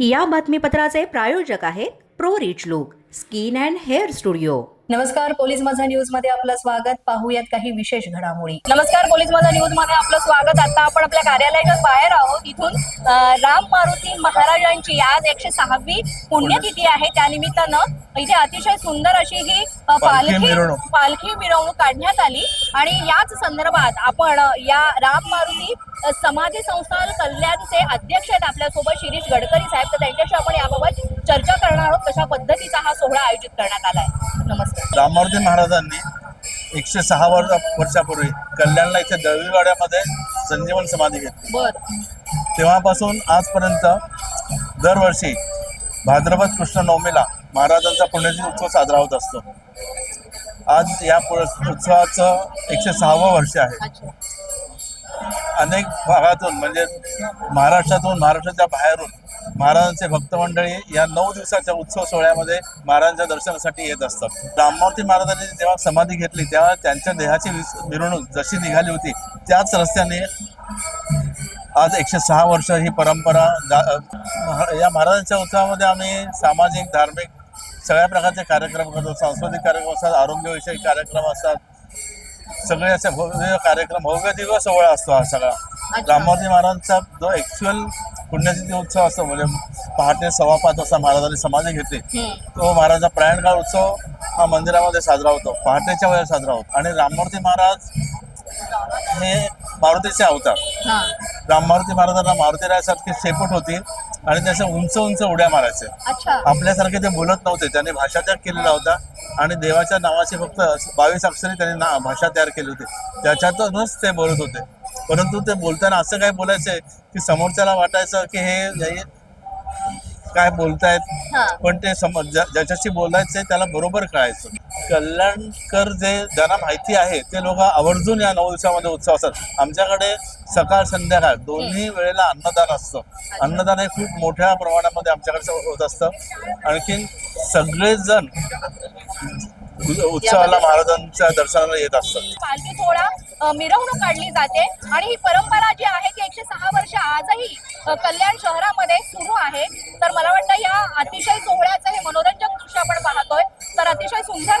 या बातमीपत्राचे प्रायोजक आहेत Pro Rich Look Skin and Hair Studio. नमस्कार पोलीस माझा न्यूजमध्ये आपलं स्वागत. पाहूयात काही विशेष घडामोडी. नमस्कार पोलीस माझा न्यूजमध्ये आपलं स्वागत. आता आपण आपल्या कार्यालयाच्या बाहेर आहोत. इथून राम मारुती महाराजांची आज एकशे सहावी पुण्यतिथी आहे. त्यानिमित्तानं इथे अतिशय सुंदर अशी ही पालखी पालखी मिरवणूक. पालखी मिरवणूक काढण्यात आली. आणि याच संदर्भात आपण या राम मारुती समाधी संस्थान कल्याणचे अध्यक्ष आहेत आपल्यासोबत शिरीष गडकरी साहेब. तर त्यांच्याशी आपण याबाबत चर्चा करणार आहोत. कशा पद्धतीचा हा सोहळा आयोजित करण्यात आलाय? नमस्कार. रामावती महाराजांनी एकशे सहा वर्ष वर्षापूर्वी कल्याणला इथे दळवीवाड्यामध्ये संजीवन समाधी घेतली. बर. तेव्हापासून आजपर्यंत दरवर्षी भाद्रपद कृष्ण नवमीला महाराजांचा पुण्यतिथी उत्सव साजरा होत असतो. आज या उत्सवाचं एकशे सहावं वर्ष आहे. अनेक भागातून म्हणजे महाराष्ट्रातून महाराष्ट्राच्या बाहेरून महाराजांचे भक्त मंडळी या नऊ दिवसाच्या उत्सव सोहळ्यामध्ये महाराजांच्या दर्शनासाठी येत असतात. राममूर्ती महाराजांनी जेव्हा समाधी घेतली तेव्हा त्यांच्या देहाची विस- मिरवणूक जशी निघाली होती त्याच रस्त्याने आज एकशे सहा वर्ष ही परंपरा या महाराजांच्या उत्सवामध्ये आम्ही सामाजिक धार्मिक सगळ्या प्रकारचे कार्यक्रम करतो. सांस्कृतिक कार्यक्रम असतात आरोग्यविषयक कार्यक्रम असतात. सगळे असे भव्य कार्यक्रम भव्य दिवस सोहळा असतो हा सगळा. राममूर्ती महाराजांचा जो ऍक्च्युअल पुण्यतिथी उत्सव असतो म्हणजे पहाटे सव्वा पाच वाजता महाराजांनी समाधी घेतली. हम्म. तो महाराजांचा प्रयाणकाळ उत्सव हा मंदिरामध्ये साजरा होतो. पहाटेच्या वेळेस साजरा होतो. आणि राममूर्ती महाराज हे मारुतीचे अवतार. राम मारुती महाराजांना मारुतीरायासारखी शेपूट होती. आणि त्याचे उंच उंच उड्या मारायचे. अच्छा. आपल्यासारखे ते बोलत नव्हते. त्यांनी भाषा त्याग केलेला होता आणि देवाच्या नावाची फक्त बावीस अक्षरी त्यांनी ना भाषा तयार केली होती. त्याच्यातूनच ते बोलत होते. परंतु ते बोलताना असं काय बोलायचे की समोरच्याला वाटायचं की हे काय बोलतायत. पण ते सम ज्या- ज्याच्याशी बोलायचंय त्याला बरोबर कळायचं. कल्याणकर जे ज्यांना माहिती आहे ते लोक आवर्जून या नऊ दिवसामध्ये उत्सव असतात. आमच्याकडे सकाळ संध्याकाळ दोन्ही वेळेला अन्नदान असतं. अन्नदान हे खूप मोठ्या प्रमाणामध्ये आमच्याकडे होत असतं. आणखीन सगळेजण उत्सवाला महाराजांच्या दर्शनाला येत असतात. पालखी अ, मिरवणूक काढली जाते आणि ही परंपरा जी आहे ती एकशे सहा वर्ष आजही कल्याण शहरामध्ये सुरू आहे. तर मला वाटतं या अतिशय सोहळ्याचं हे मनोरंजक दृश्य आपण पाहतोय. तर अतिशय सुंदर